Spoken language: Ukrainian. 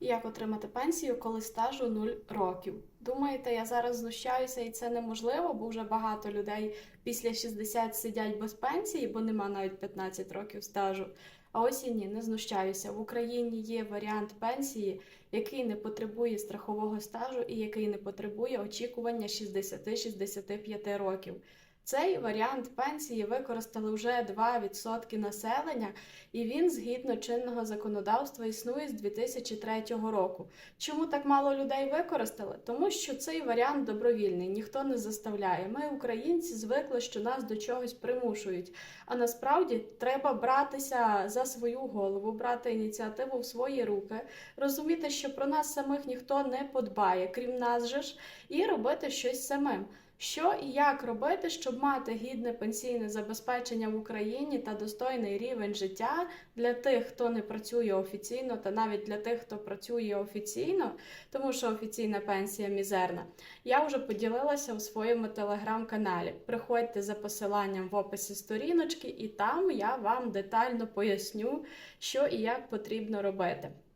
Як отримати пенсію, коли стажу 0 років? Думаєте, я зараз знущаюся і це неможливо, бо вже багато людей після 60 сидять без пенсії, бо нема навіть 15 років стажу. А ось і ні, не знущаюся. В Україні є варіант пенсії, який не потребує страхового стажу і який не потребує очікування 60-65 років. Цей варіант пенсії використали вже 2% населення, і він, згідно чинного законодавства, існує з 2003 року. Чому так мало людей використали? Тому що цей варіант добровільний, ніхто не заставляє. Ми, українці, звикли, що нас до чогось примушують. А насправді треба братися за свою голову, брати ініціативу в свої руки, розуміти, що про нас самих ніхто не подбає, крім нас же ж, і робити щось самим. Що і як робити, щоб мати гідне пенсійне забезпечення в Україні та достойний рівень життя для тих, хто не працює офіційно, та навіть для тих, хто працює офіційно, тому що офіційна пенсія мізерна. Я вже поділилася у своєму телеграм-каналі. Приходьте за посиланням в описі сторіночки, і там я вам детально поясню, що і як потрібно робити.